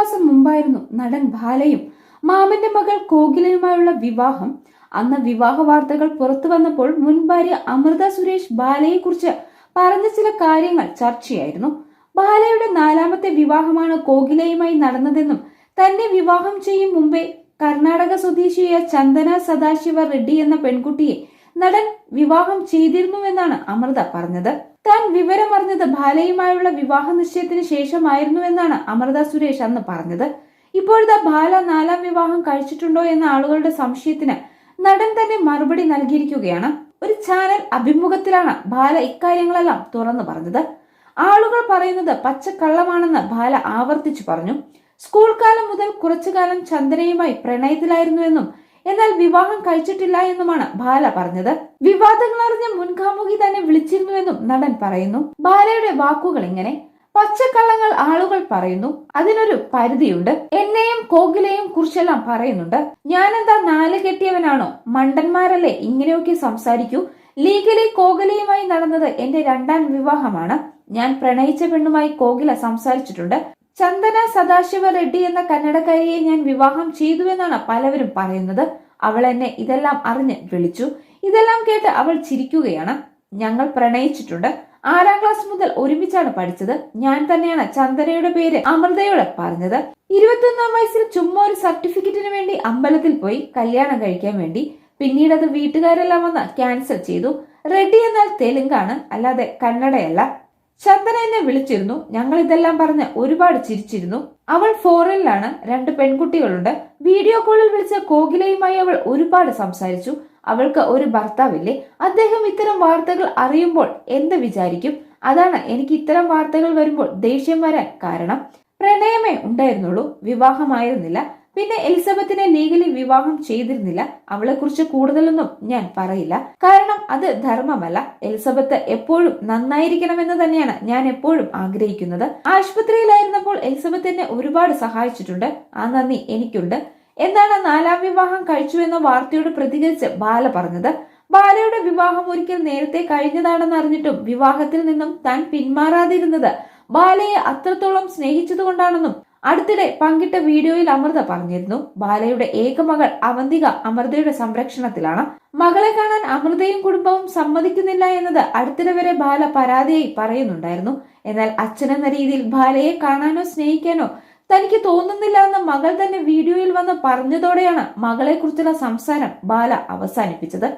മാസം മുമ്പായിരുന്നു നടൻ ബാലയും മാമന്റെ മകൾ കോകിലയുമായുള്ള വിവാഹം. അന്ന് വിവാഹ വാർത്തകൾ പുറത്തു വന്നപ്പോൾ മുൻ ഭാര്യ അമൃത സുരേഷ് ബാലയെ കുറിച്ച് പറഞ്ഞ ചില കാര്യങ്ങൾ ചർച്ചയായിരുന്നു. ബാലയുടെ നാലാമത്തെ വിവാഹമാണ് കോകിലയുമായി നടന്നതെന്നും തന്നെ വിവാഹം ചെയ്യും മുമ്പേ കർണാടക സ്വദേശിയായ ചന്ദന സദാശിവ റെഡ്ഡി എന്ന പെൺകുട്ടിയെ നടൻ വിവാഹം ചെയ്തിരുന്നുവെന്നാണ് അമൃത പറഞ്ഞത്. താൻ വിവരമറിഞ്ഞത് ബാലയുമായുള്ള വിവാഹ നിശ്ചയത്തിന് ശേഷമായിരുന്നുവെന്നാണ് അമൃത സുരേഷ് അന്ന് പറഞ്ഞത്. ഇപ്പോഴത്തെ ബാല നാലാം വിവാഹം കഴിച്ചിട്ടുണ്ടോ എന്ന ആളുകളുടെ സംശയത്തിന് നടൻ തന്നെ മറുപടി നൽകിയിരിക്കുകയാണ്. ഒരു ചാനൽ അഭിമുഖത്തിലാണ് ബാല ഇക്കാര്യങ്ങളെല്ലാം തുറന്നു പറഞ്ഞത്. ആളുകൾ പറയുന്നത് പച്ചക്കള്ളമാണെന്ന് ബാല ആവർത്തിച്ചു പറഞ്ഞു. സ്കൂൾ കാലം മുതൽ കുറച്ചു കാലം ചന്ദനയുമായി പ്രണയത്തിലായിരുന്നുവെന്നും എന്നാൽ വിവാഹം കഴിച്ചിട്ടില്ല എന്നുമാണ് ബാല പറഞ്ഞത്. വിവാദങ്ങൾ അറിഞ്ഞ മുൻകാമുകി തന്നെ വിളിച്ചിരുന്നുവെന്നും നടൻ പറയുന്നു. ബാലയുടെ വാക്കുകൾ ഇങ്ങനെ. പച്ചക്കള്ളങ്ങൾ ആളുകൾ പറയുന്നു. അതിനൊരു പരിധിയുണ്ട്. എന്നെയും കോകിലയും കുറിച്ചെല്ലാം പറയുന്നുണ്ട്. ഞാനെന്താ നാല് കെട്ടിയവനാണോ? മണ്ടന്മാരല്ലേ? ഇങ്ങനെയൊക്കെ സംസാരിക്കൂ. ലീഗലി കോകിലയുമായി നടന്നത് എന്റെ രണ്ടാം വിവാഹമാണ്. ഞാൻ പ്രണയിച്ച പെണ്ണുമായി കോകില സംസാരിച്ചിട്ടുണ്ട്. ചന്ദന സദാശിവ റെഡ്ഡി എന്ന കന്നഡക്കാരിയെ ഞാൻ വിവാഹം ചെയ്തുവെന്നാണ് പലവരും പറയുന്നത്. അവൾ എന്നെ ഇതെല്ലാം അറിഞ്ഞ് വിളിച്ചു. ഇതെല്ലാം കേട്ട് അവൾ ചിരിക്കുകയാണ്. ഞങ്ങൾ പ്രണയിച്ചിട്ടുണ്ട്. ആറാം ക്ലാസ് മുതൽ ഒരുമിച്ചാണ് പഠിച്ചത്. ഞാൻ തന്നെയാണ് ചന്ദനയുടെ പേര് അമൃതയോട് പറഞ്ഞത്. ഇരുപത്തൊന്നാം വയസ്സിൽ ചുമ്മാ ഒരു സർട്ടിഫിക്കറ്റിന് വേണ്ടി അമ്പലത്തിൽ പോയി കല്യാണം കഴിക്കാൻ വേണ്ടി. പിന്നീട് അത് വീട്ടുകാരെല്ലാം വന്ന് ക്യാൻസൽ ചെയ്തു. റെഡ്ഡി എന്നാൽ തെലുങ്കാണ് അല്ലാതെ കന്നഡയല്ല. ചന്ദന എന്നെ വിളിച്ചിരുന്നു. ഞങ്ങൾ ഇതെല്ലാം പറഞ്ഞ് ഒരുപാട് ചിരിച്ചിരുന്നു. അവൾ ഫോറിനിലാണ്. രണ്ട് പെൺകുട്ടികളുണ്ട്. വീഡിയോ കോളിൽ വിളിച്ച കോകിലയുമായി അവൾ ഒരുപാട് സംസാരിച്ചു. അവൾക്ക് ഒരു ഭർത്താവില്ലേ? അദ്ദേഹം ഇത്തരം വാർത്തകൾ അറിയുമ്പോൾ എന്ത് വിചാരിക്കും? അതാണ് എനിക്ക് ഇത്തരം വാർത്തകൾ വരുമ്പോൾ ദേഷ്യം വരാൻ കാരണം. പ്രണയമേ ഉണ്ടായിരുന്നുള്ളൂ. വിവാഹമായിരുന്നില്ല. പിന്നെ എലിസബത്തിനെ ലീഗലി വിവാഹം ചെയ്തിരുന്നില്ല. അവളെ കുറിച്ച് കൂടുതലൊന്നും ഞാൻ പറയില്ല. കാരണം അത് ധർമ്മമല്ല. എലിസബത്ത് എപ്പോഴും നന്നായിരിക്കണമെന്ന് തന്നെയാണ് ഞാൻ എപ്പോഴും ആഗ്രഹിക്കുന്നത്. ആശുപത്രിയിലായിരുന്നപ്പോൾ എലിസബത്ത് എന്നെ ഒരുപാട് സഹായിച്ചിട്ടുണ്ട്. ആ നന്ദി എനിക്കുണ്ട്. എന്താണ് നാലാം വിവാഹം കഴിച്ചു എന്ന വാർത്തയോട് പ്രതികരിച്ച് ബാല പറഞ്ഞത്? ബാലയുടെ വിവാഹം ഒരിക്കൽ നേരത്തെ കഴിഞ്ഞതാണെന്ന് അറിഞ്ഞിട്ടും വിവാഹത്തിൽ നിന്നും താൻ പിന്മാറാതിരുന്നത് ബാലയെ അത്രത്തോളം സ്നേഹിച്ചതുകൊണ്ടാണെന്നും അടുത്തിടെ പങ്കിട്ട വീഡിയോയിൽ അമൃത പറഞ്ഞിരുന്നു. ബാലയുടെ ഏക മകൾ അവന്തിക അമൃതയുടെ സംരക്ഷണത്തിലാണ്. മകളെ കാണാൻ അമൃതയും കുടുംബവും സമ്മതിക്കുന്നില്ല എന്നത് അടുത്തിടെ വരെ ബാല പരാതിയായി പറയുന്നുണ്ടായിരുന്നു. എന്നാൽ അച്ഛനെന്ന രീതിയിൽ ബാലയെ കാണാനോ സ്നേഹിക്കാനോ തനിക്ക് തോന്നുന്നില്ല എന്ന് മകൾ തന്നെ വീഡിയോയിൽ വന്ന് പറഞ്ഞതോടെയാണ് മകളെക്കുറിച്ചുള്ള സംസാരം ബാല അവസാനിപ്പിച്ചത്.